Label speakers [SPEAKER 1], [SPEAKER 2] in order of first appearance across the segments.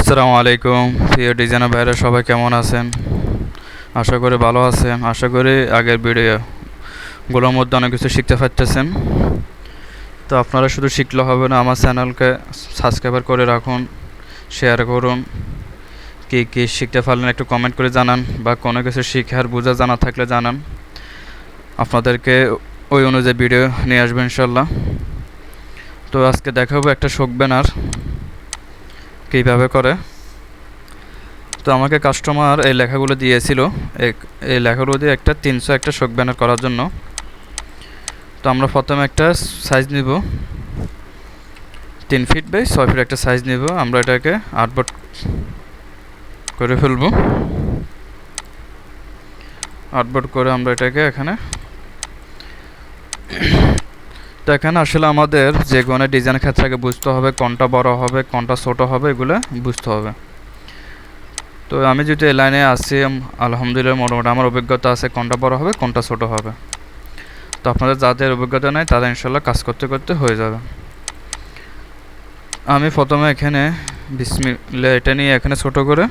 [SPEAKER 1] আসসালামু আলাইকুম। প্রিয় ডিজাইনার ভাইরা, সবাই কেমন আছেন? আশা করি ভালো আছেন। আশা করি আগের ভিডিওগুলোর মধ্যে অনেক কিছু শিখতে পারতেছেন। তো আপনারা শুধু শিখলে হবে না, আমার চ্যানেলকে সাবস্ক্রাইবার করে রাখুন, শেয়ার করুন। কি কি শিখতে পারলেন একটু কমেন্ট করে জানান বা কোনো কিছু শিখার বোঝা জানা থাকলে জানান। আপনাদেরকে ওই অনুযায়ী ভিডিও নিয়ে আসবেন ইনশাল্লাহ। তো আজকে দেখাবো একটা শোক ব্যানার। কীভাবে করে? তো আমাকে কাস্টমার এই লেখাগুলো দিয়েছিল। এই লেখাগুলো দিয়ে একটা তিনশো একটা শোক ব্যানার করার জন্য। তো আমরা প্রথমে একটা সাইজ নিব। তিন ফিট বাই ছয় ফিট একটা সাইজ নিব। আমরা এটাকে আর্টবোর্ড করে ফেলব। আর্টবোর্ড করে আমরা এটাকে এখানে তো এখানে আসলে আমাদের যে কোনো ডিজাইন ক্ষেত্রে আগে বুঝতে হবে, কোনটা বড় হবে, কোনটা ছোট হবে, এগুলো বুঝতে হবে। তো আমি যদি এই লাইনে আসি আলহামদুলিল্লাহ মোটামুটি আমার অভিজ্ঞতা আছে কোনটা বড় হবে, কোনটা ছোট হবে। তো আপনাদের যাদের অভিজ্ঞতা নেই, তারা ইনশাল্লাহ কাজ করতে করতে হয়ে যাবে। আমি প্রথমে এখানে বিসমিল্লা এটা নিয়ে এখানে ছোট করে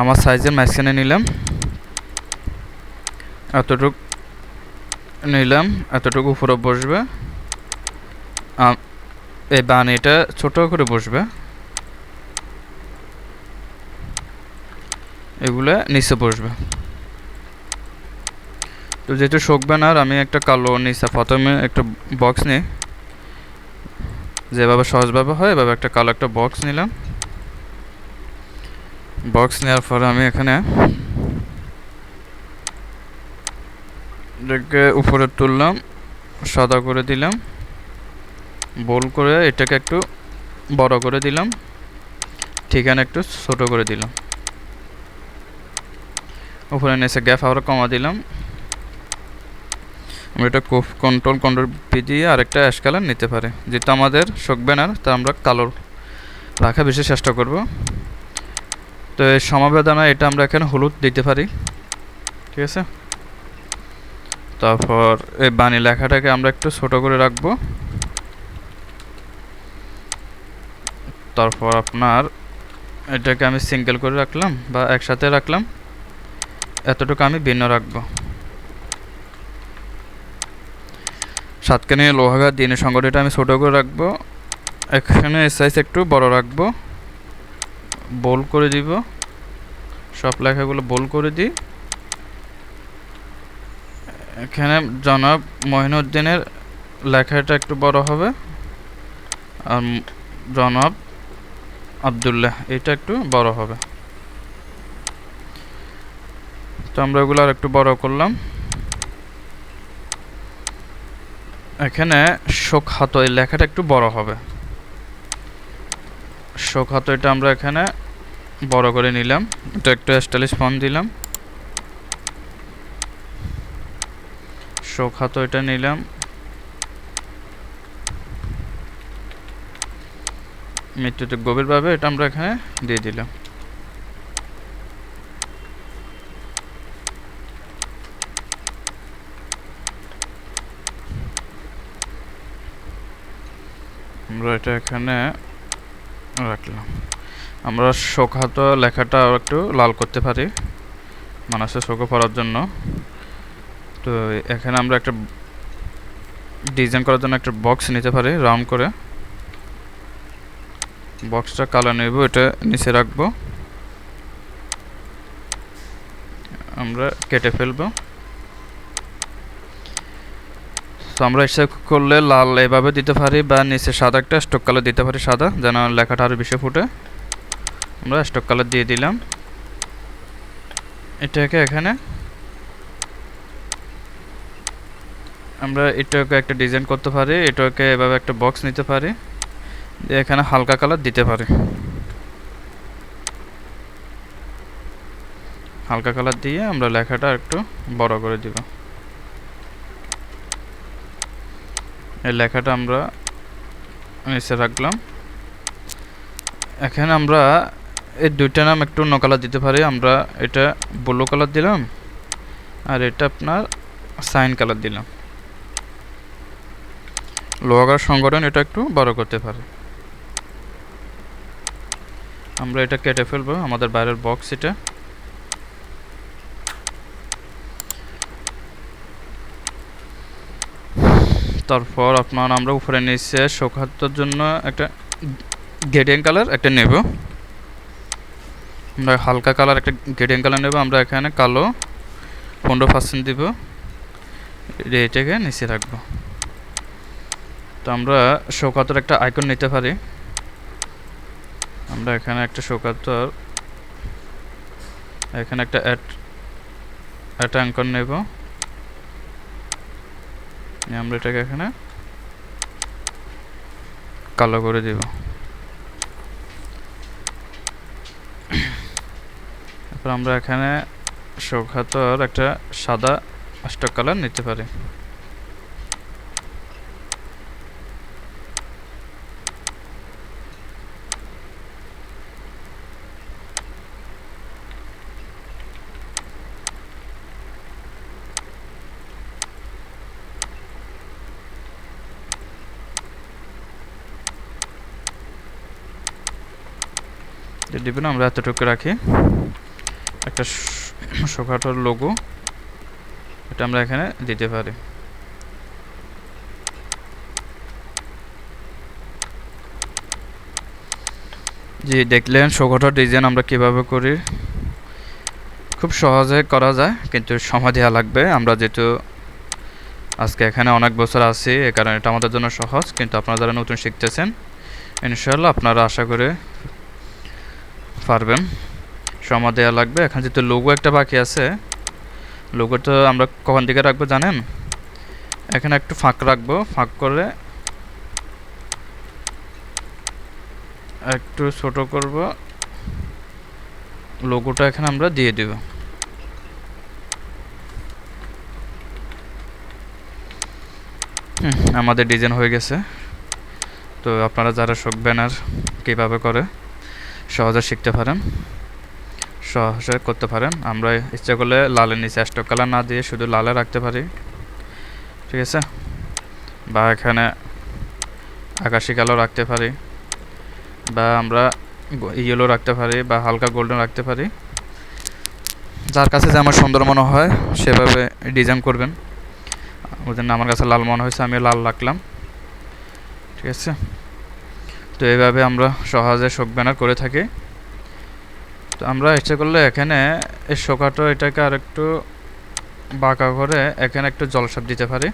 [SPEAKER 1] আমার সাইজের মাঝখানে নিলাম। এতটুক নিলাম, এতটুকু উপরে বসবে। এই বানিটা ছোট করে বসবে। এগুলো নিচে বসবে। তো যেহেতু শোক ব্যানার আমি একটা কালো নিচে, প্রথমে একটা বক্স নিই। যেভাবে সহজভাবে হয়, এভাবে একটা কালো একটা বক্স নিলাম। বক্স নেওয়ার পরে আমি এখানে এটাকে উপরে তুললাম, সাদা করে দিলাম গোল করে এটাকে একটু বড় করে দিলাম, ঠিকানা একটু ছোট করে দিলাম। উপরে নিচে গ্যাপ আবার কমা দিলাম। আমরা এটা কন্ট্রোল কন্ট্রোল পি দিয়ে আরেকটা অ্যাশ কালার নিতে পারে। যেটা আমাদের শোক না তা আমরা কালো রাখা বেশি চেষ্টা করব। তো এই সমাবেদনা এটা আমরা এখানে হলুদ দিতে পারি। ঠিক আছে? তারপর এই বাণী লেখাটাকে আমরা একটু ছোট করে রাখব। তারপর আপনার এটাকে আমি সিঙ্গেল করে রাখলাম বা একসাথে রাখলাম। এতটুকু আমি ভিন্ন রাখব। সাতখানি লোহাঘাত দিনের সংগঠনটা আমি ছোট করে রাখব। এখানে সাইজ একটু বড় রাখব। বোল করে দিব। সব লেখাগুলো বোল করে দিই। এখানে জনাব মহিনুদ্দিনের লেখাটা একটু বড় হবে। আর জনাব আবদুল্লাহ, এটা একটু বড় হবে। তো আমরা এগুলো আর একটু বড় করলাম। এখানে শোক হাত এই লেখাটা একটু বড় হবে। শোক হাত এটা আমরা এখানে বড় করে নিলাম। এটা একটু স্টাইলিশ ফোন দিলাম। শোক হাত এটা নিলাম। মৃত্যুতে গভীরভাবে এটা আমরা এখানে দিয়ে দিলাম। আমরা এটা এখানে রাখলাম। আমরা শোকাহত লেখাটা একটু লাল করতে পারি। মানুষের শোকে পড়ার জন্য। তো এখানে আমরা একটা ডিজাইন করার জন্য একটা বক্স নিতে পারি রাউন্ড করে। বক্সটা কালার নেব, এটা নিচে রাখব। আমরা কেটে ফেলব। তো আমরা ইচ্ছা করলে লাল এভাবে দিতে পারি বা নিচে সাদা একটা স্টক কালার দিতে পারি সাদা, যেন লেখাটা আরও বেশি ফুটে। আমরা স্টক কালার দিয়ে দিলাম। এটাকে এখানে আমরা এটাকে একটা ডিজাইন করতে পারি, এটাকে এভাবে একটা বক্স নিতে পারি এখানে হালকা কালার দিতে পারি। হালকা কালার দিয়ে আমরা লেখাটা একটু বড় করে দিব। এই লেখাটা আমরা নিচে রাখলাম। এখানে আমরা এই দুইটা নাম একটু অন্য কালার দিতে পারি। আমরা এটা ব্লু কালার দিলাম, আর এটা আপনার সাইন কালার দিলাম। লোহাগার সংগঠন এটা একটু বড় করতে পারে। আমরা এটা কেটে ফেলব, আমাদের বাইরের বক্স এটা। তারপর আপনার আমরা উপরে নিচে শোকানোর জন্য একটা গেডিয়ান কালার একটা নেব। আমরা হালকা কালার একটা গেডিয়ান কালার নেব, আমরা এখানে কালো পনেরো পার্সেন্ট দিব। এটাকে নিচে রাখব। তো আমরা শোকাতর একটা আইকন নিতে পারি। আমরা এখানে একটা শোকাতর, এখানে একটা অ্যাড একটা আইকন নেব। আমরা এটাকে এখানে কালো করে দিব। তারপর আমরা এখানে শোকাতর একটা সাদা অষ্টক কালার নিতে পারি। দিবেন আমরা এতটুকু রাখি। একটা শোকাটোর লোগো এটা আমরা এখানে দিতে পারি। জি, দেখলেন শোকাটোর ডিজাইন আমরা কীভাবে করি। খুব সহজে করা যায়, কিন্তু সময় দেওয়া লাগবে। আমরা যেহেতু আজকে এখানে অনেক বছর আছি, এ কারণে এটা আমাদের জন্য সহজ, কিন্তু আপনারা যারা নতুন শিখতেছেন ইনশাল্লাহ আপনারা আশা করে পারবেন। সময় দেওয়া লাগবে। এখন যেহেতু লোগো একটা বাকি আছে, লোগো তো আমরা কখন দিকে রাখব জানেন? এখানে একটু ফাঁক রাখব, ফাঁক করে একটু ছোট করব। লোগোটা এখানে আমরা দিয়ে দিব। আমাদের ডিজাইন হয়ে গেছে। তো আপনারা যারা শোক ব্যানার কীভাবে করে? সহজে শিখতে পারেন, সহজে করতে পারেন। আমরা ইচ্ছা করলে লালের নিচে অ্যাস্টক কালার না দিয়ে শুধু লালে রাখতে পারি। ঠিক আছে? বা এখানে আকাশি কালো রাখতে পারি, বা আমরা ইয়েলো রাখতে পারি, বা হালকা গোল্ডেন রাখতে পারি। যার কাছে যে আমার সুন্দর মনে হয়, সেভাবে ডিজাইন করবেন। ওই জন্য আমার কাছে লাল মনে হয়েছে আমি লাল রাখলাম। ঠিক আছে? তো এইভাবে আমরা সহজে শোক ব্যানার করে থাকি। তো আমরা ইচ্ছে করলে এখানে এই শোকাটো এটাকে আর একটু বাঁকা করে এখানে একটু জলসাপ দিতে পারি।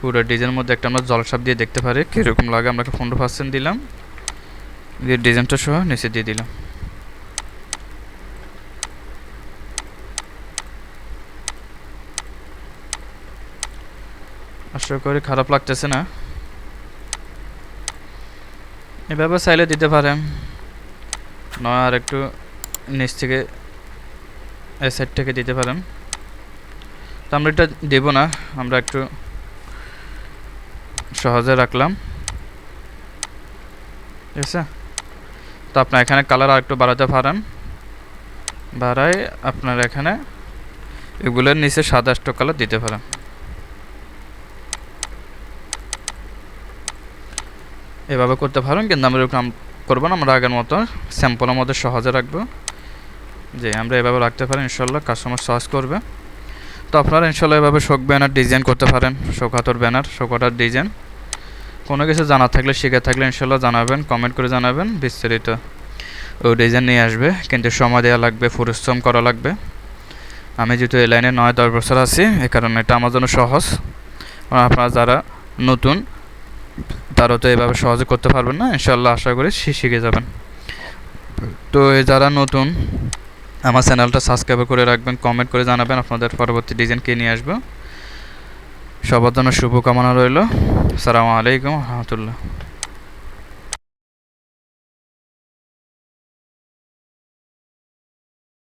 [SPEAKER 1] পুরো ডিজাইনের মধ্যে একটা আমরা জলসাপ দিয়ে দেখতে পারি। কীরকম লাগে আমরা একটা পনেরো পার্সেন্ট দিলাম। দিয়ে ডিজাইনটা সহ নিচে দিয়ে দিলাম। আশা করি খারাপ লাগতেছে না। এভাবে চাইলে দিতে পারেন নয় আর একটু নিচ থেকে এ সাইড থেকে দিতে পারেন তো আমরা এটা দেবো না, আমরা একটু সহজে রাখলাম। ঠিক আছে? তো আপনার এখানে কালার আর একটু বাড়াতে পারেন। বাড়াই আপনার এখানে এগুলোর নিচে সাদা কালার দিতে পারেন। এভাবে করতে পারেন, কিন্তু আমরা এরকম করব না। আমরা আগের মতো স্যাম্পলের মধ্যে সহজে রাখব। যে আমরা এভাবে রাখতে পারি, ইনশাল্লাহ কাস্টমার সহজ করবে। তো আপনারা ইনশাল্লাহ এভাবে শোক ব্যানার ডিজাইন করতে পারেন, শোকাতর ব্যানার শোকাটার ডিজাইন কোনো কিছু জানা থাকলে, শিখে থাকলে ইনশাল্লাহ জানাবেন কমেন্ট করে জানাবেন, বিস্তারিত ওই ডিজাইন নিয়ে আসবে। কিন্তু সময় দেওয়া লাগবে, পরিশ্রম করা লাগবে। আমি যেহেতু এই লাইনে নয়, দশ বছর আছি, এ কারণে এটা আমার জন্য সহজ। আপনারা যারা নতুন তারাও তো এভাবে সহজে করতে পারবেন না। ইনশাল্লাহ আশা করি শিখে যাবেন। তো যারা নতুন, আমার চ্যানেলটা সাবস্ক্রাইব করে রাখবেন কমেন্ট করে জানাবেন, আপনাদের পরবর্তী ডিজাইন কে নিয়ে আসব। সবার জন্য শুভকামনা রইল। সালামু আলাইকুম, রহমতুল্লাহ।